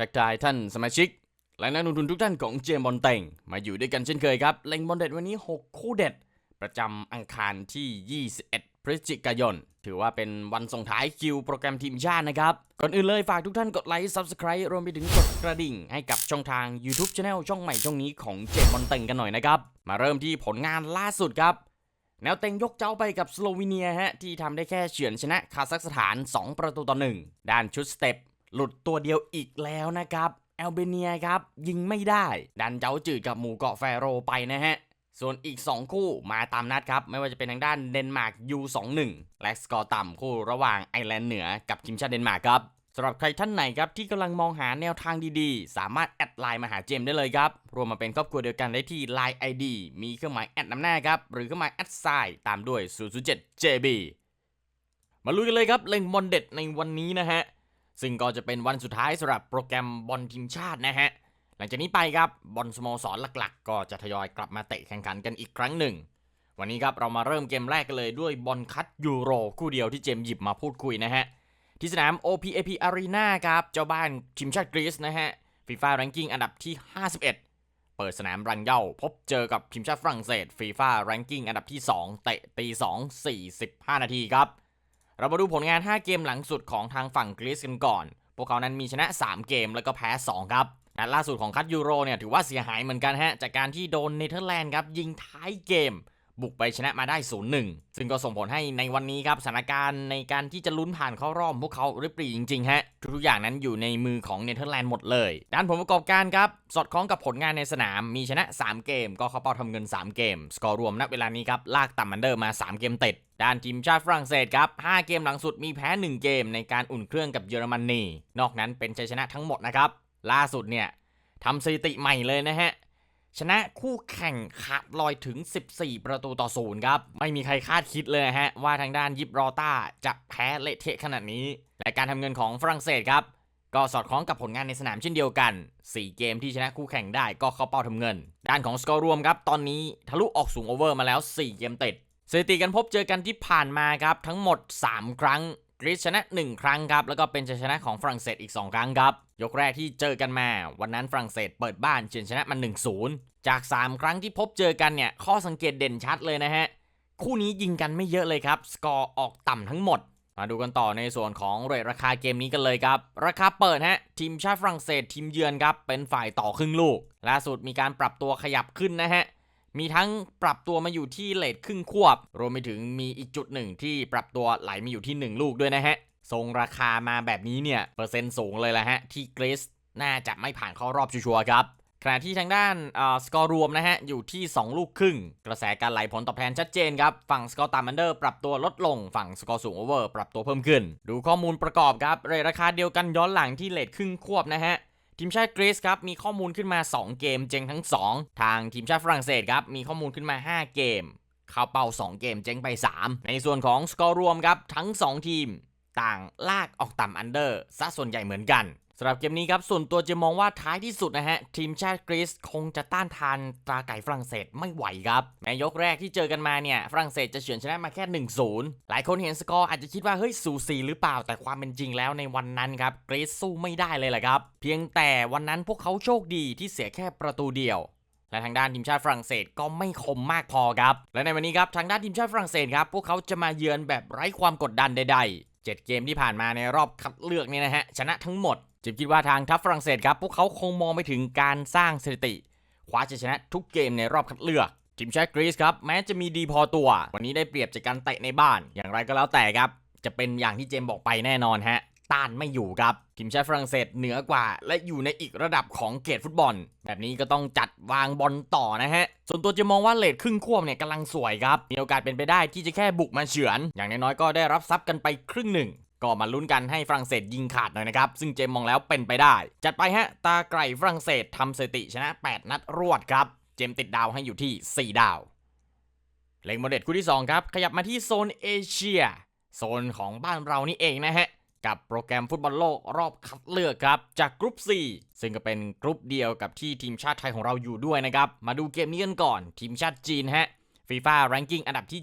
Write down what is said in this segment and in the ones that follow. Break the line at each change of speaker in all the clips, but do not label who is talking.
ทักทายท่านสมาชิก และนักลงทุนทุกท่านของเจมบอลเต็งมาอยู่ด้วยกันเช่นเคยครับเล็งบอลเด็ดวันนี้ 6 คู่เด็ด ประจำอังคารที่ 21 พฤศจิกายน ถือว่าเป็นวันส่งท้ายคิวโปรแกรมทีมชาตินะครับ ก่อนอื่นเลยฝากทุกท่านกดไลค์ Subscribe รวมไปถึงกดกระดิ่ง ให้กับช่องทาง YouTube Channel ช่องใหม่ช่องนี้ของเจมบอลเต็งกันหน่อยนะครับมาเริ่มที่ผลงานล่าสุดครับแนวเต็งยกเจ้าไปกับสโลวีเนียฮะที่ทำได้แค่เฉือนชนะคาซัคสถาน 2 ประตูต่อหนึ่งด้านชุดสเต็ป หลุดตัวเดียวอีกแล้วนะครับแอลเบเนียครับ ยิงไม่ได้ ดันเจ้าจืดกับหมู่เกาะแฟโรไปนะฮะ ส่วนอีก 2 คู่มาตามนัดครับ ไม่ว่าจะเป็นทางด้านเดนมาร์ก U21 และสกอร์ต่ำคู่ระหว่างไอร์แลนด์เหนือกับทีมชาติเดนมาร์กครับสำหรับใครท่านไหนครับที่กำลังมองหาแนวทางดีๆ สามารถแอดไลน์มาหาเจมได้เลยครับ รวมมาเป็นครอบครัวเดียวกันได้ที่ Line ID มีเครื่องหมายแอดนำหน้าครับ หรือเครื่องหมายแอดไซน์ตามด้วย 007 JB มาลุยกันเลยครับเล็งบอลเด็ดในวันนี้นะฮะ ซึ่งก็จะเป็นวันสุดท้ายสำหรับโปรแกรมบอลทีมชาตินะฮะ หลังจากนี้ไปครับบอลสโมสรหลักๆ ก็จะทยอยกลับมาเตะแข่งขันกันอีกครั้งหนึ่ง วันนี้ครับเรามาเริ่มเกมแรกกันเลยด้วยบอลคัดยูโรคู่เดียวที่เจมหยิบมาพูดคุยนะฮะ ที่สนาม OPAP Arena ครับเจ้าบ้านทีมชาติกรีซนะฮะฟีฟ่าแรงกิ้งอันดับที่ 51 เปิดสนามรังเย่าพบเจอกับทีมชาติฝรั่งเศสฟีฟ่าแรงกิ้งอันดับที่ 2 เตะตี2 45 นาทีครับ เรามาดูผลงาน 5 เกมหลังสุดของทางฝั่งกรีซกันก่อน พวกเขานั้นมีชนะ 3 เกมแล้วก็แพ้ 2 ครับนัดล่าสุดของคัดยูโรเนี่ยถือว่าเสียหายเหมือนกันฮะ จากการที่โดนเนเธอร์แลนด์ครับยิงท้ายเกม บุกไปชนะมาได้ 0-1 ซึ่งก็ส่งผลให้ในวันนี้ครับสถานการณ์ในการที่จะลุ้นผ่านเข้ารอบพวกเขาริบรี่จริงๆฮะทุกๆอย่างนั้นอยู่ในมือของเนเธอร์แลนด์หมดเลย ด้านผลประกอบการครับสอดคล้องกับผลงานในสนามมีชนะ 3 เกม ก็เข้าเป้าทำเงิน 3 เกม สกอร์รวมณเวลานี้ครับลากต่ำมันเดอร์มา 3 เกมติด ด้านทีมชาติฝรั่งเศสครับ 5 เกมหลังสุดมีแพ้ 1 เกมในการอุ่นเครื่องกับเยอรมนี นอกนั้นเป็นชัยชนะทั้งหมดนะครับ ล่าสุดเนี่ยทำสถิติใหม่เลยนะฮะ ชนะคู่แข่งขาดลอยถึง 14 ประตูต่อศูนย์ครับ ไม่มีใครคาดคิดเลยนะฮะ ว่าทางด้านยิบรอต้าจะแพ้เละเทะขนาดนี้ และการทำเงินของฝรั่งเศสครับ ก็สอดคล้องกับผลงานในสนามเช่นเดียวกัน 4 เกมที่ชนะคู่แข่งได้ก็เข้าเป้าทำเงิน ด้านของสกอร์รวมครับตอนนี้ทะลุออกสูงโอเวอร์มาแล้ว 4 เกมติด สถิติการพบเจอกันที่ผ่านมาครับทั้งหมด 3 ครั้งกรีซชนะ 1 ครั้งครับ แล้วก็เป็นชัยชนะของฝรั่งเศสอีก 2 ครั้งครับ ยกแรกที่เจอกันมา วันนั้นฝรั่งเศสเปิดบ้านเฉือนชนะมัน 1-0 จาก 3 ครั้งที่พบเจอกันเนี่ย ข้อสังเกตเด่นชัดเลยนะฮะ คู่นี้ยิงกันไม่เยอะเลยครับ สกอร์ออกต่ำทั้งหมด มาดูกันต่อในส่วนของเรทราคาเกมนี้กันเลยครับ ราคาเปิดฮะ ทีมชาติฝรั่งเศสทีมเยือนครับ เป็นฝ่ายต่อครึ่งลูก ล่าสุดมีการปรับตัวขยับขึ้นนะฮะ มีทั้งปรับตัวมาอยู่ที่เลทครึ่งควบ รวมไปถึงมีอีกจุดหนึ่งที่ปรับตัวไหลมาอยู่ที่ 1 ลูกด้วยนะฮะทรงราคามาแบบนี้เนี่ย เปอร์เซ็นต์สูงเลยแหละฮะ ที่กรีซน่าจะไม่ผ่านเข้ารอบชัวร์ครับขณะที่ทางด้านสกอร์รวมนะฮะ อยู่ที่ 2 ลูกครึ่ง กระแสการไหลผลตอบแทนชัดเจนครับ ฝั่งสกอร์ต่ำอันเดอร์ปรับตัวลดลงฝั่งสกอร์สูงโอเวอร์ปรับตัวเพิ่มขึ้น ดูข้อมูลประกอบครับเรทราคาเดียวกันย้อนหลังที่เลทครึ่งควบนะฮะ ทีมชาติกรีซครับมีข้อมูลขึ้นมา 2 เกมเจ๊งทั้ง 2 ทางทีมชาติฝรั่งเศสครับมีข้อมูลขึ้นมา 5 เกมเข้าเป้า 2 เกมเจ๊งไป 3 ในส่วนของสกอร์รวมครับทั้ง 2 ทีม ต่างลากออกต่ำอันเดอร์ซะส่วนใหญ่เหมือนกัน สำหรับเกมนี้ครับ ส่วนตัวจะมองว่าท้ายที่สุดนะฮะ ทีมชาติกรีซคงจะต้านทานตราไก่ฝรั่งเศสไม่ไหวครับแม้ยกแรกที่เจอกันมาเนี่ย ฝรั่งเศสจะเฉือนชนะมาแค่ 1-0 หลายคนเห็นสกอร์อาจจะคิดว่า เฮ้ย สูสีหรือเปล่าแต่ความเป็นจริงแล้วในวันนั้นครับกรีซสู้ไม่ได้เลยแหละครับ เพียงแต่วันนั้นพวกเขาโชคดีที่เสียแค่ประตูเดียว และทางด้านทีมชาติฝรั่งเศสก็ไม่คมมากพอครับและในวันนี้ครับทางด้านทีมชาติฝรั่งเศสครับพวกเขาจะมาเยือนแบบไร้ความกดดันใดๆ7เกมที่ผ่านมาในรอบคัดเลือกนี่นะฮะชนะทั้งหมด จิมคิดว่าทางทัพฝรั่งเศสครับ พวกเขาคงมองไปถึงการสร้างสถิติคว้าชัยชนะทุกเกมในรอบคัดเลือกทีมชาติกรีซครับ แม้จะมีดีพอตัว วันนี้ได้เปรียบจากการเตะในบ้าน อย่างไรก็แล้วแต่ครับ จะเป็นอย่างที่เจมบอกไปแน่นอนฮะ ต้านไม่อยู่ครับ ทีมชาติฝรั่งเศสเหนือกว่า และอยู่ในอีกระดับของเกรดฟุตบอล แบบนี้ก็ต้องจัดวางบอลต่อนะฮะ ส่วนตัวจะมองว่าเลทครึ่งควบเนี่ยกำลังสวยครับ มีโอกาสเป็นไปได้ที่จะแค่บุกมาเฉือน อย่างน้อยๆก็ได้รับทรัพย์กันไปครึ่งหนึ่ง ก็มาลุ้นกันให้ฝรั่งเศสยิงขาดหน่อยนะครับ ซึ่งเจมมองแล้วเป็นไปได้ จัดไปฮะ ตาไก่ฝรั่งเศสทำสถิติชนะ 8 นัดรวดครับ เจมติดดาวให้อยู่ที่ 4 ดาว เล็งโมเดลคู่ที่ 2 ครับ ขยับมาที่โซนเอเชีย โซนของบ้านเรานี่เองนะฮะ กับโปรแกรมฟุตบอลโลกรอบคัดเลือกครับ จากกรุ๊ป 4 ซึ่งก็เป็นกรุ๊ปเดียวกับที่ทีมชาติไทยของเราอยู่ด้วยนะครับ มาดูเกมนี้กันก่อน ทีมชาติจีนฮะฟีฟ่าแรงกิ้งอันดับที่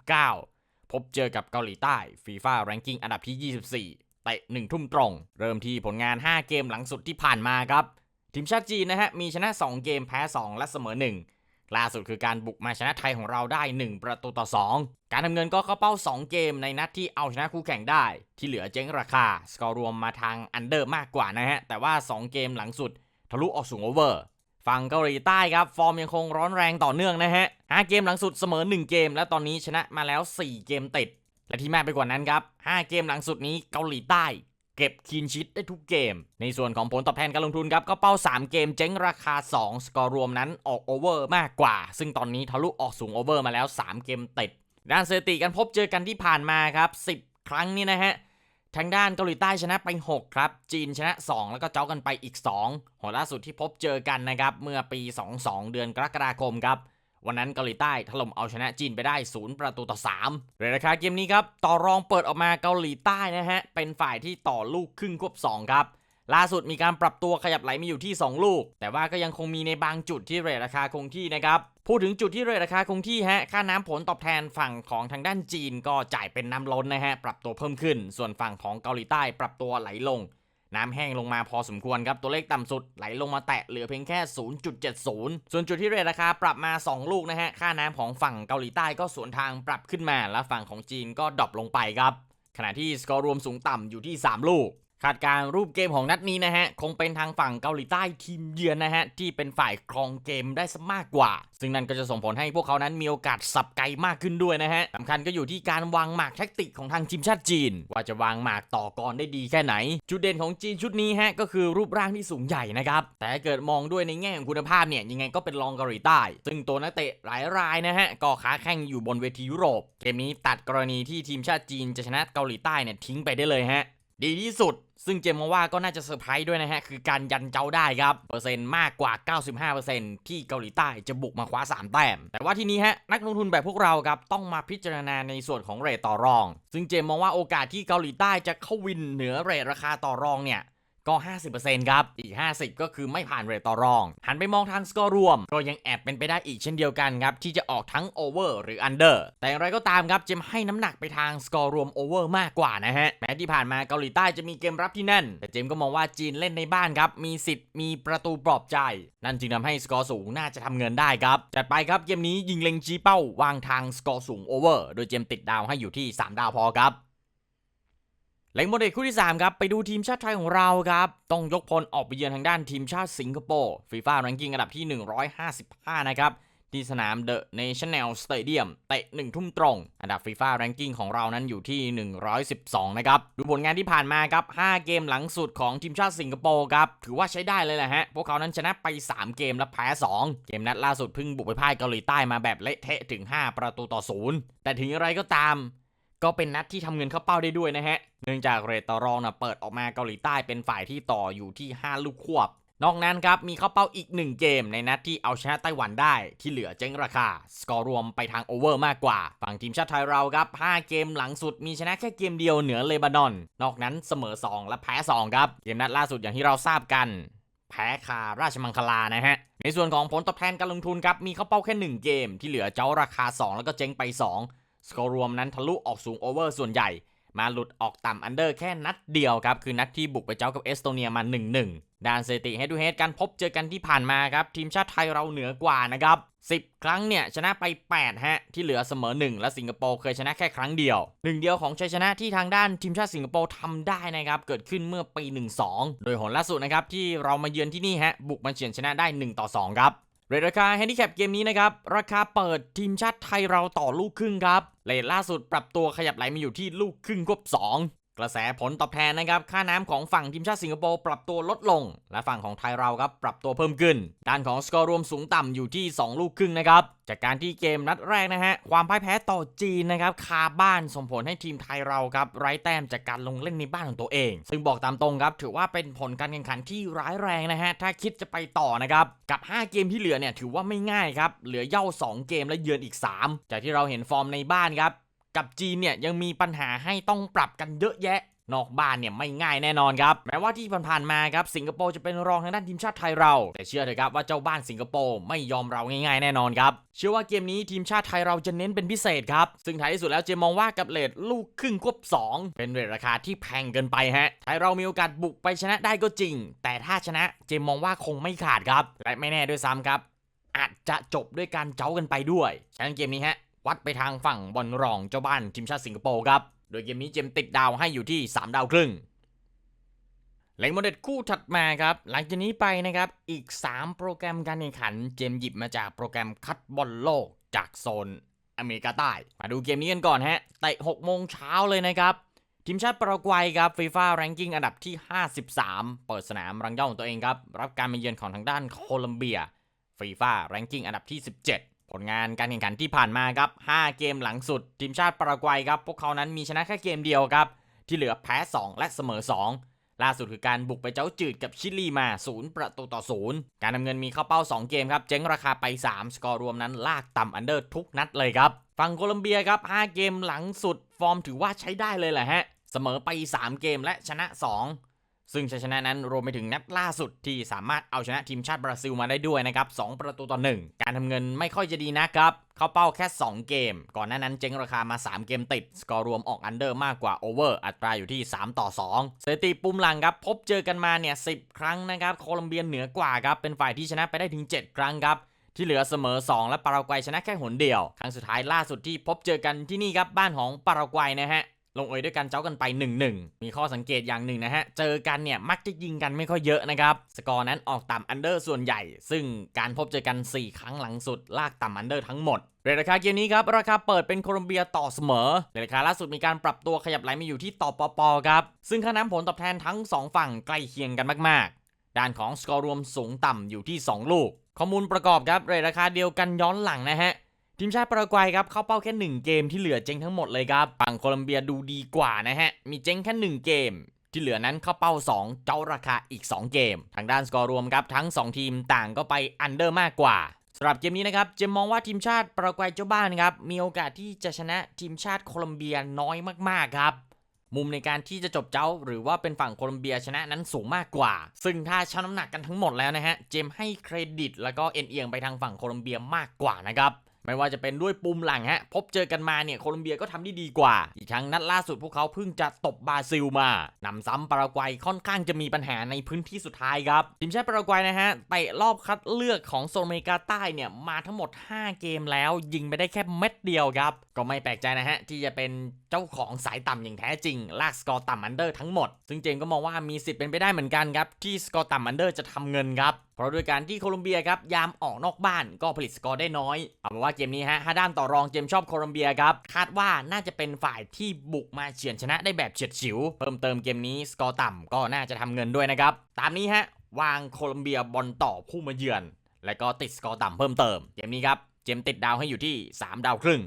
79 พบเจอกับเกาหลีใต้ฟีฟ่าแรงกิ้งอันดับที่ 24เตะ1ทุ่มตรง เริ่มที่ผลงาน 5 เกมหลังสุดที่ผ่านมาครับ ทีมชาติจีนนะฮะมีชนะ 2 เกมแพ้ 2 และเสมอ 1 ล่าสุดคือการบุกมาชนะไทยของเราได้ 1 ประตูต่อ 2 การทำเงินก็เข้าเป้า 2 เกมในนัดที่เอาชนะคู่แข่งได้ ที่เหลือเจ๊งราคา สกอร์รวมมาทางอันเดอร์มากกว่านะฮะแต่ว่า 2 เกมหลังสุดทะลุออกสูงโอเวอร์ ฝั่งเกาหลีใต้ครับฟอร์มยังคงร้อนแรงต่อเนื่องนะฮะ5เกมหลังสุดเสมอ 1 เกม และตอนนี้ชนะมาแล้ว 4 เกมติด และที่มากไปกว่านั้นครับ 5 เกมหลังสุดนี้เกาหลีใต้ เก็บคีนชิตได้ทุกเกม ในส่วนของผลตอบแทนการลงทุนครับก็เป้า 3 เกมเจ๊งราคา 2 สกอร์รวมนั้นออกโอเวอร์มากกว่า ซึ่งตอนนี้ทะลุออกสูงโอเวอร์มาแล้ว 3 เกมติด ด้านสถิติการพบเจอกันที่ผ่านมาครับ 10 ครั้งนี่นะฮะ ทางด้านเกาหลีใต้ชนะไป 6 ครับ จีนชนะ 2 แล้วก็เจ้ากันไปอีก2หัวล่าสุดที่พบเจอกันนะครับ เมื่อปี 22 เดือนกรกฎาคมครับ วันนั้นเกาหลีใต้ถล่มเอาชนะจีนไปได้ 0 ประตูต่อ3เรทราคาเกมนี้ครับ ต่อรองเปิดออกมาเกาหลีใต้นะฮะ เป็นฝ่ายที่ต่อลูกครึ่งควบ 2 ครับ ล่าสุดมีการปรับตัวขยับไหลมาอยู่ที่ 2 ลูก แต่ว่าก็ยังคงมีในบางจุดที่เรทราคาคงที่นะครับพูดถึงจุดที่เรทราคาคงที่ฮะ ค่าน้ำผลตอบแทนฝั่งของทางด้านจีนก็จ่ายเป็นน้ำล้นนะฮะ ปรับตัวเพิ่มขึ้น ส่วนฝั่งของเกาหลีใต้ปรับตัวไหลลง น้ำแห้งลงมาพอสมควรครับ ตัวเลขต่ำสุดไหลลงมาแตะเหลือเพียงแค่ 0.70 ส่วนจุดที่เรทราคาปรับมา 2 ลูกนะฮะ ค่าน้ำของฝั่งเกาหลีใต้ก็สวนทางปรับขึ้นมา และฝั่งของจีนก็ดรอปลงไปครับ ขณะที่สกอร์รวมสูงต่ำอยู่ที่ 3 ลูก คาดการรูปเกมของนัดนี้นะฮะ คงเป็นทางฝั่งเกาหลีใต้ทีมเยือนนะฮะ ที่เป็นฝ่ายครองเกมได้ซะมากกว่า ซึ่งนั่นก็จะส่งผลให้พวกเขานั้นมีโอกาสสับไกลมากขึ้นด้วยนะฮะสำคัญก็อยู่ที่การวางหมากแท็กติกของทางทีมชาติจีน ว่าจะวางหมากต่อกรได้ดีแค่ไหน จุดเด่นของจีนชุดนี้ฮะก็คือรูปร่างที่สูงใหญ่นะครับแต่เกิดมองด้วยในแง่ของคุณภาพเนี่ยยังไงก็เป็นรองเกาหลีใต้ ซึ่งตัวนักเตะหลายรายนะฮะก็ค้าแข่งอยู่บนเวทียุโรปเกมนี้ตัดกรณีที่ทีมชาติจีนจะชนะเกาหลีใต้เนี่ยทิ้งไปได้เลยฮะดีที่สุด ซึ่งเจมมองว่าก็น่าจะเซอร์ไพรส์ด้วยนะฮะ คือการยันเจ้าได้ครับ เปอร์เซ็นต์มากกว่า 95%ที่เกาหลีใต้จะบุกมาคว้า 3 แต้ม แต่ว่าทีนี้ฮะ นักลงทุนแบบพวกเราครับ ต้องมาพิจารณาในส่วนของเรทต่อรอง ซึ่งเจมมองว่าโอกาสที่เกาหลีใต้จะเข้าวินเหนือเรทราคาต่อรองเนี่ย ก็ 50%ครับ อีก 50 ก็คือไม่ผ่านเรทต่อรอง หันไปมองทางสกอร์รวม ก็ยังแอบเป็นไปได้อีกเช่นเดียวกันครับ ที่จะออกทั้งโอเวอร์หรืออันเดอร์ แต่อย่างไรก็ตามครับเจมให้น้ำหนักไปทางสกอร์รวมโอเวอร์มากกว่านะฮะ แม้ที่ผ่านมาเกาหลีใต้จะมีเกมรับที่แน่น แต่เจมก็มองว่าจีนเล่นในบ้านครับ มีสิทธิ์มีประตูปลอบใจ นั่นจึงทำให้สกอร์สูงน่าจะทำเงินได้ครับจัดไปครับเกมนี้ยิงเล็งชี้เป้าวางทางสกอร์สูงโอเวอร์โดยเจมติดดาวให้อยู่ที่ 3 ดาวพอครับ เล็งโมเดลคู่ที่ 3 ครับ ไปดูทีมชาติไทยของเราครับ ต้องยกพลออกไปเยือนทางด้านทีมชาติสิงคโปร์ฟีฟ่าแรงกิ้งอันดับที่ 155 นะครับ ที่สนาม The National Stadium เตะ1ทุ่มตรง อันดับฟีฟ่าแรงกิ้งของเรานั้นอยู่ที่ 112 นะครับ ดูผลงานที่ผ่านมาครับ 5 เกมหลังสุดของทีมชาติสิงคโปร์ครับ ถือว่าใช้ได้เลยแหละฮะ พวกเขานั้นชนะไป 3 เกมและแพ้ 2 เกมนัดล่าสุดเพิ่งบุกไปพ่ายเกาหลีใต้มาแบบเละเทะถึง 5 ประตูต่อ0แต่ถึงอะไรก็ตาม ก็เป็นนัดที่ทำเงินเข้าเป้าได้ด้วยนะฮะ เนื่องจากเรทต่อรองนะเปิดออกมาเกาหลีใต้เป็นฝ่ายที่ต่ออยู่ที่ 5 ลูกควบ นอกนั้นครับ มีเข้าเป้าอีก 1 เกมในนัดที่เอาชนะไต้หวันได้ที่เหลือเจ๊งราคา สกอร์รวมไปทางโอเวอร์มากกว่า ฝั่งทีมชาติไทยเราครับ 5 เกมหลังสุดมีชนะแค่เกมเดียวเหนือเลบานอน นอกนั้นเสมอ 2 และแพ้ 2 ครับ เกมนัดล่าสุดอย่างที่เราทราบกันแพ้คาราชมังคลานะฮะ ในส่วนของผลตอบแทนการลงทุนครับ มีเข้าเป้าแค่ 1 เกม ที่เหลือเจ้าราคา 2 แล้วก็เจ๊งไป 2 สกอร์รวมนั้นทะลุออกสูงโอเวอร์ส่วนใหญ่ มาหลุดออกต่ำอันเดอร์แค่นัดเดียวครับ คือนัดที่บุกไปเจ้ากับเอสโตเนียมา 1-1 ด้านสถิติให้ดูเฮดการพบเจอกันที่ผ่านมาครับ ทีมชาติไทยเราเหนือกว่านะครับ 10 ครั้งเนี่ยชนะไป 8 ฮะ ที่เหลือเสมอ 1 และสิงคโปร์เคยชนะแค่ครั้งเดียวหนึ่งเดียวของชัยชนะที่ทางด้านทีมชาติสิงคโปร์ทำได้นะครับเกิดขึ้นเมื่อปี 12 โดยหนล่าสุดนะครับที่เรามาเยือนที่นี่ฮะบุกมาเฉือนชนะได้1ต่อ2ครับ เรทราคาแฮนดิแคปเกมนี้นะครับ ราคาเปิดทีมชาติไทยเราต่อลูกครึ่งครับเรทล่าสุดปรับตัวขยับไหลมาอยู่ที่ลูกครึ่งควบ2 กระแสผลตอบแทนนะครับ ค่าน้ำของฝั่งทีมชาติสิงคโปร์ปรับตัวลดลง และฝั่งของไทยเราครับปรับตัวเพิ่มขึ้น ด้านของสกอร์รวมสูงต่ำอยู่ที่ 2 ลูกครึ่งนะครับ จากการที่เกมนัดแรกนะฮะ ความพ่ายแพ้ต่อจีนนะครับคาบ้านส่งผลให้ทีมไทยเราครับไร้แต้มจากการลงเล่นในบ้านของตัวเอง ซึ่งบอกตามตรงครับถือว่าเป็นผลการแข่งขันที่ร้ายแรงนะฮะ ถ้าคิดจะไปต่อนะครับกับ 5 เกมที่เหลือเนี่ยถือว่าไม่ง่ายครับเหลือเย่า 2 เกมและเยือนอีก 3 จากที่เราเห็นฟอร์มในบ้านครับ กับจีนเนี่ยยังมีปัญหาให้ต้องปรับกันเยอะแยะ นอกบ้านเนี่ยไม่ง่ายแน่นอนครับ แม้ว่าที่ผ่านๆมาครับสิงคโปร์จะเป็นรองทางด้านทีมชาติไทยเรา แต่เชื่อเถอะครับว่าเจ้าบ้านสิงคโปร์ไม่ยอมเราง่ายๆแน่นอนครับ เชื่อว่าเกมนี้ทีมชาติไทยเราจะเน้นเป็นพิเศษครับ ซึ่งท้ายที่สุดแล้วเจมมองว่ากับเลทลูกครึ่งควบ 2 เป็นเรทราคาที่แพงเกินไปฮะ ไทยเรามีโอกาสบุกไปชนะได้ก็จริง แต่ถ้าชนะเจมมองว่าคงไม่ขาดครับ และไม่แน่ด้วยซ้ำครับ อาจจะจบด้วยการเจ้ากันไปด้วยฉะนั้นเกมนี้ฮะ วัดไปทางฝั่งบอลรองเจ้าบ้านทีมชาติสิงคโปร์ครับ โดยเกมนี้เจมติดดาวให้อยู่ที่ 3 ดาวครึ่งเล็งโมเดลคู่ถัดมาครับ หลังจากนี้ไปนะครับ อีก 3 โปรแกรมการแข่งขัน เจมหยิบมาจากโปรแกรมคัดบอลโลกจากโซนอเมริกาใต้ มาดูเกมนี้กันก่อนฮะเตะ6โมงเช้าเลยนะครับทีมชาติปารากวัยครับฟีฟ่าแรงกิ้งอันดับที่ 53 เปิดสนามรังย่าของตัวเองครับ รับการมาเยือนของทางด้านโคลัมเบียฟีฟ่าแรงกิ้งอันดับที่ 17 ผลงานการแข่งขันที่ผ่านมาครับ 5 เกมหลังสุด ทีมชาติปารากวัยครับ พวกเขานั้นมีชนะแค่เกมเดียวครับ ที่เหลือแพ้ 2 และเสมอ 2 ล่าสุดคือการบุกไปเจ้าจืดกับชิลีมา 0 ประตูต่อ 0 การนำเงินมีเข้าเป้า 2 เกมครับ เจ๊งราคาไป 3 สกอร์รวมนั้นลากต่ำอันเดอร์ทุกนัดเลยครับ ฝั่งโคลัมเบียครับ 5 เกมหลังสุด ฟอร์มถือว่าใช้ได้เลยแหละฮะ เสมอไป 3 เกมและชนะ 2 ซึ่งชัยชนะนั้นรวมไปถึงนัดล่าสุดที่สามารถเอาชนะทีมชาติบราซิลมาได้ด้วยนะครับ 2 ประตูต่อ 1 การทำเงินไม่ค่อยจะดีนะครับ เข้าเป้าแค่ 2 เกม ก่อนหน้านั้นเจ๊งราคามา 3 เกมติด สกอร์รวมออกอันเดอร์มากกว่าโอเวอร์อัตราอยู่ที่ 3 ต่อ2สถิติปุ่มหลังครับ พบเจอกันมาเนี่ย 10 ครั้งนะครับ โคลัมเบียเหนือกว่าครับ เป็นฝ่ายที่ชนะไปได้ถึง 7 ครั้งครับที่เหลือเสมอ 2 และปารากวัยชนะแค่หนเดียว ครั้งสุดท้ายล่าสุดที่พบเจอกันที่นี่ครับบ้านของปารากวัยนะฮะ ลงเอยด้วยกันเจ้ากันไป1-1มีข้อสังเกตอย่างหนึ่งนะฮะ เจอกันเนี่ยมักจะยิงกันไม่ค่อยเยอะนะครับ สกอร์นั้นออกต่ำอันเดอร์ส่วนใหญ่ ซึ่งการพบเจอกัน 4 ครั้งหลังสุด ลากต่ำอันเดอร์ทั้งหมดเรทราคาเกมนี้ครับ ราคาเปิดเป็นโคลอมเบียต่อเสมอเรทราคาล่าสุดมีการปรับตัวขยับไหลมาอยู่ที่ต่อปอปอครับ ซึ่งค่าน้ำผลตอบแทนทั้ง 2 ฝั่งใกล้เคียงกันมากๆ ด้านของสกอร์รวมสูงต่ำอยู่ที่ 2 ลูก ข้อมูลประกอบครับเรทราคาเดียวกันย้อนหลังนะฮะ ทีมชาติปารากวัยครับเข้าเป้าแค่ 1 เกมที่เหลือเจ๊งทั้งหมดเลยครับฝั่งโคลัมเบียดูดีกว่านะฮะ มีเจ๊งแค่ 1 เกม ที่เหลือนั้นเข้าเป้า 2 เจ้าราคาอีก 2 เกม ทางด้านสกอร์รวมครับทั้ง 2 ทีมต่างก็ไปอันเดอร์มากกว่าสำหรับเกมนี้นะครับเจมมองว่าทีมชาติปารากวัยเจ้าบ้านครับมีโอกาสที่จะชนะทีมชาติโคลัมเบียน้อยมากๆครับมุมในการที่จะจบเจ้า หรือว่าเป็นฝั่งโคลัมเบียชนะนั้นสูงมากกว่า ซึ่งถ้าชั่งน้ำหนักกันทั้งหมดแล้วนะฮะ เจมให้เครดิตแล้วก็เอ็นเอียงไปทางฝั่งโคลัมเบียมากกว่านะครับ ไม่ว่าจะเป็นด้วยปุ่มหลังฮะ พบเจอกันมาเนี่ยโคลัมเบียก็ทำได้ดีกว่า อีกทั้งนัดล่าสุดพวกเขาเพิ่งจะตบบราซิลมานำซ้ำปารากวัยค่อนข้างจะมีปัญหาในพื้นที่สุดท้ายครับ ทีมชาติปารากวัยนะฮะเตะรอบคัดเลือกของโซนอเมริกาใต้เนี่ยมาทั้งหมด 5 เกมแล้วยิงไปได้แค่เม็ดเดียวครับ ก็ไม่แปลกใจนะฮะ ที่จะเป็นเจ้าของสายต่ำอย่างแท้จริง ลากสกอร์ต่ำอันเดอร์ทั้งหมด ซึ่งเจมก็มองว่ามีสิทธิ์เป็นไปได้เหมือนกันครับ ที่สกอร์ต่ำอันเดอร์จะทำเงินครับ เพราะด้วยการที่โคลอมเบียครับ ยามออกนอกบ้านก็ผลิตสกอร์ได้น้อย เอาเป็นว่าเกมนี้ฮะห้าด้านต่อรองเจมชอบโคลอมเบียครับคาดว่าน่าจะเป็นฝ่ายที่บุกมาเฉือนชนะได้แบบเฉียดฉิว เพิ่มเติมเกมนี้สกอร์ต่ำก็น่าจะทำเงินด้วยนะครับตามนี้ฮะวางโคลอมเบียบอลต่อผู้มาเยือน และก็ติดสกอร์ต่ำเพิ่มเติมเกมนี้ครับเจมติดดาวให้อยู่ที่ 3 ดาวครึ่ง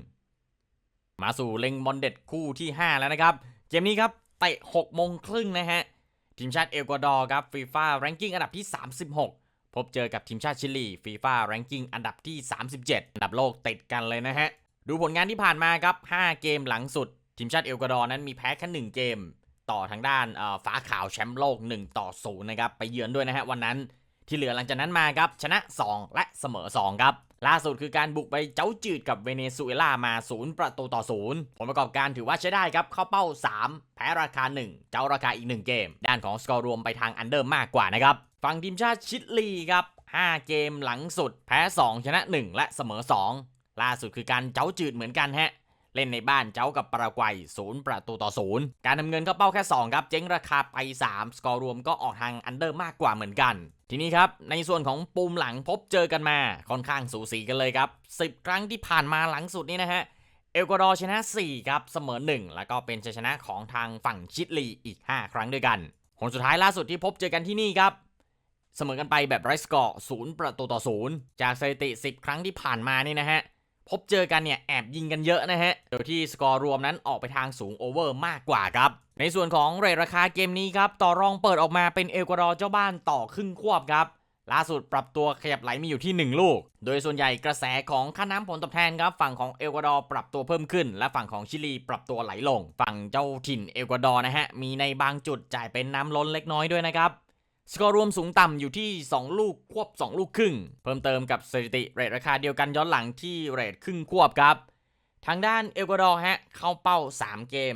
มาสู่เล็งบอลเด็ดคู่ที่ 5 แล้วนะครับ เกมนี้ครับเตะ6โมงครึ่งนะฮะ ทีมชาติเอกวาดอร์ครับฟีฟ่าแรงกิ้งอันดับที่ 36 พบเจอกับทีมชาติชิลีฟีฟ่าแรงกิ้งอันดับที่ 37 อันดับโลกติดกันเลยนะฮะ ดูผลงานที่ผ่านมาครับ 5 เกมหลังสุด ทีมชาติเอกวาดอร์นั้นมีแพ้แค่1เกม ต่อทางด้านเอ่อฟ้าขาวแชมป์โลก 1 ต่อ0นะครับไปเยือนด้วยนะฮะวันนั้นที่เหลือหลังจากนั้นมาครับชนะ 2 และเสมอ 2 ครับ ล่าสุดคือการบุกไปเจ้าจืดกับเวเนซุเอลามา 0 ประตูต่อ 0 ผลประกอบการถือว่าใช้ได้ครับ เข้าเป้า 3 แพ้ราคา 1 เจ้าราคาอีก 1 เกม ด้านของสกอร์รวมไปทางอันเดอร์มากกว่านะครับ ฝั่งทีมชาติชิลีครับ 5 เกมหลังสุด แพ้ 2 ชนะ 1 และเสมอ 2 ล่าสุดคือการเจ้าจืดเหมือนกันฮะเล่นในบ้านเจ้ากับปารากวัย 0 ประตูต่อ 0 การทำเงินเข้าเป้าแค่ 2 ครับ เจ๊งราคาไป 3 สกอร์รวมก็ออกทางอันเดอร์มากกว่าเหมือนกัน ทีนี้ครับ ในส่วนของปุ่มหลังพบเจอกันมาค่อนข้างสูสีกันเลยครับ 10 ครั้งที่ผ่านมาหลังสุดนี้นะฮะเอลกวาดอร์ชนะ 4 ครับ เสมอ 1 แล้วก็เป็นชัยชนะของทางฝั่งชิลี อีก 5 ครั้งด้วยกันผลสุดท้ายล่าสุดที่พบเจอกันที่นี่ครับ เสมอกันไปแบบไรสกอร์ศูนย์ประตูต่อศูนย์จากสถิติ 10 ครั้งที่ผ่านมานี่นะฮะ พบเจอกันเนี่ยแอบยิงกันเยอะนะฮะ โดยที่สกอร์รวมนั้นออกไปทางสูงโอเวอร์มากกว่าครับ ในส่วนของเรทราคาเกมนี้ครับต่อรองเปิดออกมาเป็นเอลกวาดอร์เจ้าบ้านต่อครึ่งควบครับล่าสุดปรับตัวขยับไหลมีอยู่ที่ 1 ลูก โดยส่วนใหญ่กระแสของค่าน้ำผลตอบแทนครับ ฝั่งของเอกวาดอร์ปรับตัวเพิ่มขึ้น และฝั่งของชิลีปรับตัวไหลลง ฝั่งเจ้าถิ่นเอกวาดอร์นะฮะ มีในบางจุดจ่ายเป็นน้ำล้นเล็กน้อยด้วยนะครับ สกอร์รวมสูงต่ำอยู่ที่ 2 ลูกควบ 2 ลูกครึ่ง เพิ่มเติมกับสถิติเรทราคาเดียวกันย้อนหลังที่เรทครึ่งควบครับ ทางด้านเอกวาดอร์ฮะเข้าเป้า 3 เกม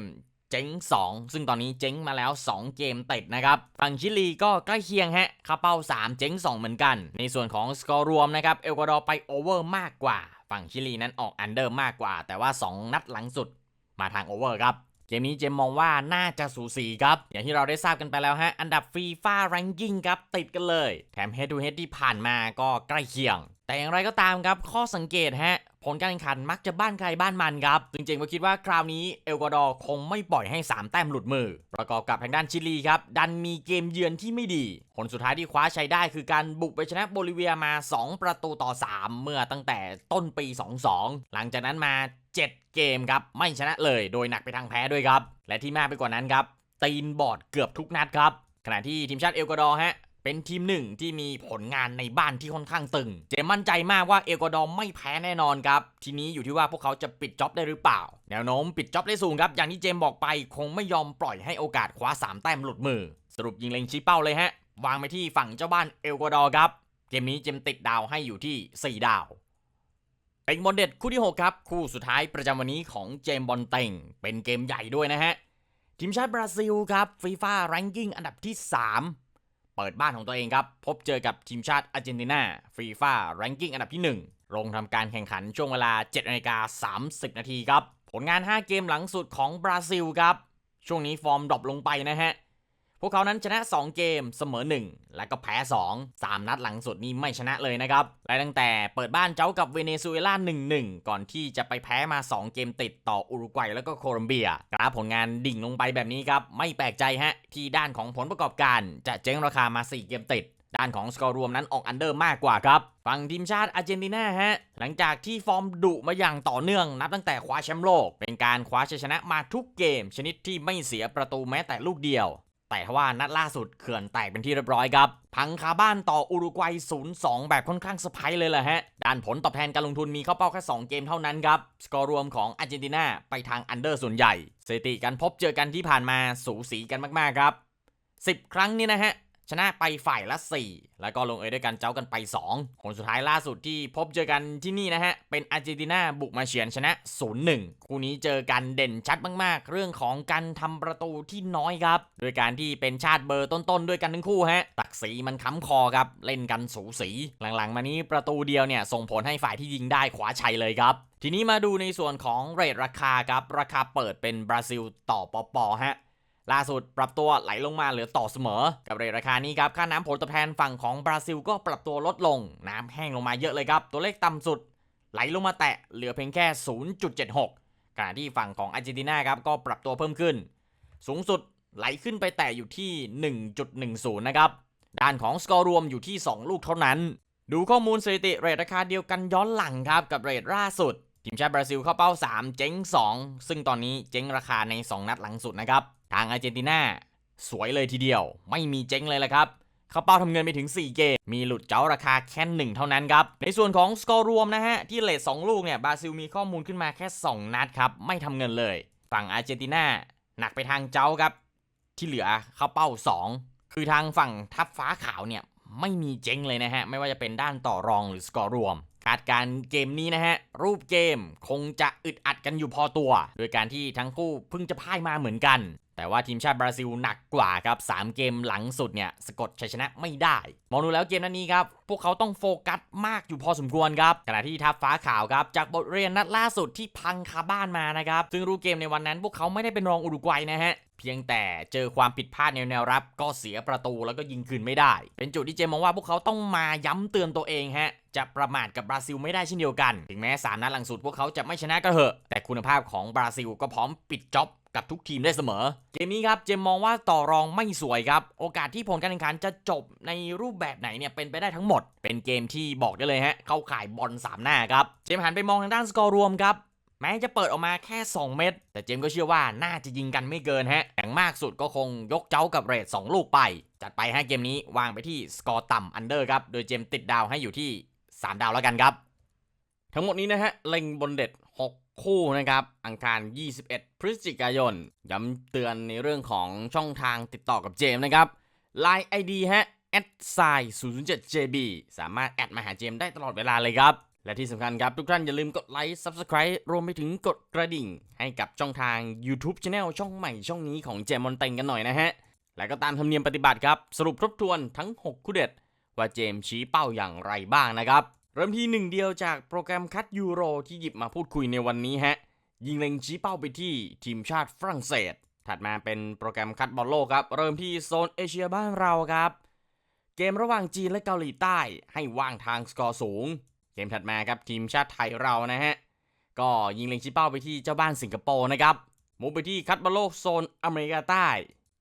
เจ๊ง2 ซึ่งตอนนี้เจ๊งมาแล้ว 2 เกมติดนะครับ ฝั่งชิลีก็ใกล้เคียงฮะเข้าเป้า 3 เจ๊ง 2 เหมือนกัน ในส่วนของสกอร์รวมนะครับ เอกวาดอร์ไปโอเวอร์มากกว่า ฝั่งชิลีนั้นออกอันเดอร์มากกว่า แต่ว่า 2 นัดหลังสุดมาทางโอเวอร์ครับ เกมนี้เจมมองว่าน่าจะสูสีครับ อย่างที่เราได้ทราบกันไปแล้วฮะ อันดับฟีฟ่าแรงกิ้งครับ ติดกันเลย แถมเฮด d to h e a ที่ผ่านมาก็ใกล้เคียง แต่อย่างไรก็ตามครับ ข้อสังเกตฮะ ผลการแข่งขันมักจะบ้านใครบ้านมันครับ จริงๆผมคิดว่าคราวนี้เอลกวาดอร์คงไม่ปล่อยให้ 3 แต้มหลุดมือ ประกอบกับทางด้านชิลีครับ ดันมีเกมเยือนที่ไม่ดี ผลสุดท้ายที่คว้าใชัยได้คือการบุกไปชนะโบลิเวียมา 2 ประตูต่อ 3 เมื่อตั้งแต่ต้นปี 22 หลังจากนั้นมา 7 เกมครับไม่ชนะเลย โดยหนักไปทางแพ้ด้วยครับ และที่มากไปกว่านั้นครับตีนบอร์ดเกือบทุกนัดครับขณะที่ทีมชาติเอลกวาดอร์ฮะ เป็นทีมหนึ่งที่มีผลงานในบ้านที่ค่อนข้างตึง เจมั่นใจมากว่าเอลกวาดอร์ไม่แพ้แน่นอนครับ ทีนี้อยู่ที่ว่าพวกเขาจะปิดจ็อบได้หรือเปล่า แนวโน้มปิดจ็อบได้สูงครับ อย่างที่เจมบอกไปคงไม่ยอมปล่อยให้โอกาสคว้า 3 แต้มหลุดมือ สรุปยิงเล็งชี้เป้าเลยฮะ วางไปที่ฝั่งเจ้าบ้านเอลกวาดอร์ครับ เกมนี้เจมติดดาวให้อยู่ที่ 4 ดาวเป็นบอลเด็ดคู่ที่ 6 ครับ คู่สุดท้ายประจำวันนี้ของเจมบอลเต็ง เป็นเกมใหญ่ด้วยนะฮะทีมชาติบราซิลครับฟีฟ่าแรงกิ้งอันดับที่ 3 เปิดบ้านของตัวเองครับ พบเจอกับทีมชาติอาร์เจนตินาฟีฟ่าแรงกิ้งอันดับที่ 1 ลงทำการแข่งขันช่วงเวลา7นาฬิกา30 นาทีครับ ผลงาน 5 เกมหลังสุดของบราซิลครับ ช่วงนี้ฟอร์มดรอปลงไปนะฮะ พวกเขานั้นชนะ 2 เกมเสมอ 1 แล้วก็แพ้ 2 3 นัดหลังสุดนี่ไม่ชนะเลยนะครับ และตั้งแต่เปิดบ้านเจ้ากับเวเนซุเอลา 1-1 ก่อนที่จะไปแพ้มา 2 เกมติดต่ออุรุกวัยแล้วก็โคลอมเบียกราฟผลงานดิ่งลงไปแบบนี้ครับ ไม่แปลกใจฮะ ที่ด้านของผลประกอบการจะเจ๊งราคามา 4 เกมติด ด้านของสกอร์รวมนั้นออกอันเดอร์มากกว่าครับฝั่งทีมชาติอาร์เจนตินาฮะ หลังจากที่ฟอร์มดุมาอย่างต่อเนื่อง นับตั้งแต่คว้าแชมป์โลก เป็นการคว้าชัยชนะมาทุกเกม ชนิดที่ไม่เสียประตูแม้แต่ลูกเดียว แต่ว่านัดล่าสุดเขื่อนแตกเป็นที่เรียบร้อยครับ พังคาบ้านต่ออุรุกวัย 0-2 แบบค่อนข้างเซอร์ไพรส์เลยแหละฮะ ด้านผลตอบแทนการลงทุนมีเข้าเป้าแค่ 2 เกมเท่านั้นครับ สกอร์รวมของอาร์เจนตินาไปทางอันเดอร์ส่วนใหญ่สถิติการพบเจอกันที่ผ่านมาสูสีกันมากๆครับ 10 ครั้งนี่นะฮะ ชนะไปฝ่ายละ 4 แล้วก็ลงเอยด้วยกันเจ้ากันไป 2 คนสุดท้ายล่าสุดที่พบเจอกันที่นี่นะฮะ เป็นอาร์เจนตินาบุกมาเฉือนชนะ 0-1 คู่นี้เจอกันเด่นชัดมากๆ เรื่องของการทำประตูที่น้อยครับ โดยการที่เป็นชาติเบอร์ต้นๆ ด้วยกันทั้งคู่ฮะ ตักสีมันค้ำคอครับ เล่นกันสูสี หลังๆ มานี้ประตูเดียวเนี่ยส่งผลให้ฝ่ายที่ยิงได้ขวาชัยเลยครับ ทีนี้มาดูในส่วนของเรทราคาครับ ราคาเปิดเป็นบราซิลต่อปอปอฮะ ล่าสุดปรับตัวไหลลงมาเหลือต่อเสมอ กับเรทราคานี้ครับ ค่าน้ำผลตอบแทนฝั่งของบราซิลก็ปรับตัวลดลง น้ำแห้งลงมาเยอะเลยครับ ตัวเลขต่ำสุด ไหลลงมาแตะเหลือเพียงแค่ 0.76 ขณะที่ฝั่งของอาร์เจนตินาครับก็ปรับตัวเพิ่มขึ้น สูงสุดไหลขึ้นไปแตะอยู่ที่ 1.10 นะครับ ด้านของสกอร์รวมอยู่ที่ 2 ลูกเท่านั้น ดูข้อมูลสถิติเรทราคาเดียวกันย้อนหลังครับกับเรทล่าสุดทีมชาติบราซิลเข้าเป้า 3 เจ๊ง 2 ซึ่งตอนนี้เจ๊งราคาใน 2 นัดหลังสุดนะครับ ทางอาร์เจนตินาสวยเลยทีเดียว ไม่มีเจ๊งเลยละครับเขาเป้าทำเงินไปถึง 4 เกม มีหลุดเจ้าราคาแค่หนึ่งเท่านั้นครับ ในส่วนของสกอร์รวมนะฮะ ที่เลท2ลูกเนี่ย บราซิลมีข้อมูลขึ้นมาแค่ 2 นัดครับ ไม่ทำเงินเลย ฝั่งอาร์เจนตินาหนักไปทางเจ้าครับ ที่เหลือเข้าเป้า 2 คือทางฝั่งทัพฟ้าขาวเนี่ย ไม่มีเจ๊งเลยนะฮะ ไม่ว่าจะเป็นด้านต่อรองหรือสกอร์รวมคาดการ์เกมนี้นะฮะ รูปเกมคงจะอึดอัดกันอยู่พอตัว โดยการที่ทั้งคู่เพิ่งจะพ่ายมาเหมือนกัน แต่ว่าทีมชาติบราซิลหนักกว่าครับ 3 เกมหลังสุดเนี่ยสะกดชัยชนะไม่ได้ มองดูแล้วเกมนัดนี้ครับ พวกเขาต้องโฟกัสมากอยู่พอสมควรครับ ขณะที่ทัพฟ้าขาวครับ จากบทเรียนนัดล่าสุดที่พังคาบ้านมานะครับ ซึ่งรูปเกมในวันนั้นพวกเขาไม่ได้เป็นรองอุรุกวัยนะฮะเพียงแต่เจอความผิดพลาดในแนวรับ ก็เสียประตูแล้วก็ยิงคืนไม่ได้ เป็นจุดที่เจมมองว่าพวกเขาต้องมาย้ำเตือนตัวเองฮะ จะประมาทกับบราซิลไม่ได้เช่นเดียวกัน ถึงแม้สามนัดหลังสุดพวกเขาจะไม่ชนะก็เหอะ แต่คุณภาพของบราซิลก็พร้อมปิดจ็อบ กับทุกทีมได้เสมอ เกมนี้ครับเจมมองว่าต่อรองไม่สวยครับ โอกาสที่ผลการแข่งขันจะจบในรูปแบบไหนเนี่ยเป็นไปได้ทั้งหมด เป็นเกมที่บอกได้เลยฮะเข้าข่ายบอลสามหน้าครับ เจมหันไปมองทางด้านสกอร์รวมครับแม้จะเปิดออกมาแค่ 2 เม็ดแต่เจมก็เชื่อว่าน่าจะยิงกันไม่เกินฮะอย่างมากสุดก็คงยกเจ้ากับเรท2ลูกไป จัดไปฮะเกมนี้วางไปที่สกอร์ต่ำอันเดอร์ครับ โดยเจมติดดาวให้อยู่ที่ 3 ดาวแล้วกันครับ ทั้งหมดนี้นะฮะเล็งบนเด็ด 6 คู่นะครับอังคาร 21 พฤศจิกายน ย้ำเตือนในเรื่องของช่องทางติดต่อกับเจมส์นะครับ Line ID ฮะ a d s i 0 7 JB สามารถแอดมาหาเจมส์ได้ตลอดเวลาเลยครับ และที่สำคัญครับ ทุกท่านอย่าลืมกดไลค์ Subscribe รวมไปถึงกดกระดิ่ง ให้กับช่องทาง YouTube Channel ช่องใหม่ช่องนี้ของเจมมอนเตงกันหน่อยนะฮะ และก็ตามธรรมเนียมปฏิบัติครับ สรุปทบทวนทั้ง 6 คู่เด็ด ว่าเจมส์ชี้เป้าอย่างไรบ้างนะครับ เริ่มที่หนึ่งเดียวจากโปรแกรมคัดยูโรที่หยิบมาพูดคุยในวันนี้ฮะ ยิงเล็งชี้เป้าไปที่ทีมชาติฝรั่งเศส ถัดมาเป็นโปรแกรมคัดบอลโลกครับ เริ่มที่โซนเอเชียบ้านเราครับ เกมระหว่างจีนและเกาหลีใต้ ให้ว่างทางสกอร์สูง เกมถัดมาครับทีมชาติไทยเรานะฮะ ก็ยิงเล็งชี้เป้าไปที่เจ้าบ้านสิงคโปร์นะครับมุกไปที่คัดบอลโลกโซนอเมริกาใต้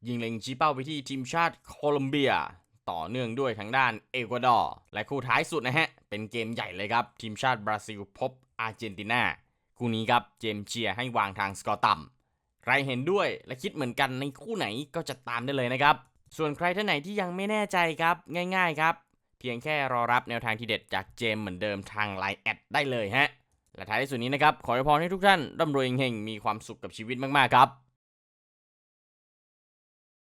ยิงเล็งชี้เป้าไปที่ทีมชาติโคลอมเบีย ต่อเนื่องด้วยทางด้านเอกวาดอร์และคู่ท้ายสุดนะฮะ เป็นเกมใหญ่เลยครับ ทีมชาติบราซิลพบอาร์เจนตินาคู่นี้ครับเจมเชียให้วางทางสกอร์ต่ำใครเห็นด้วยและคิดเหมือนกันในคู่ไหนก็จะตามได้เลยนะครับ ส่วนใครท่านไหนที่ยังไม่แน่ใจครับง่ายๆครับ เพียงแค่รอรับแนวทางที่เด็ดจากเจมเหมือนเดิมทางไลน์แอดได้เลยฮะและท้ายที่สุดนี้นะครับขอให้พรให้ทุกท่านร่ำรวยเฮงๆมีความสุขกับชีวิตมากๆครับ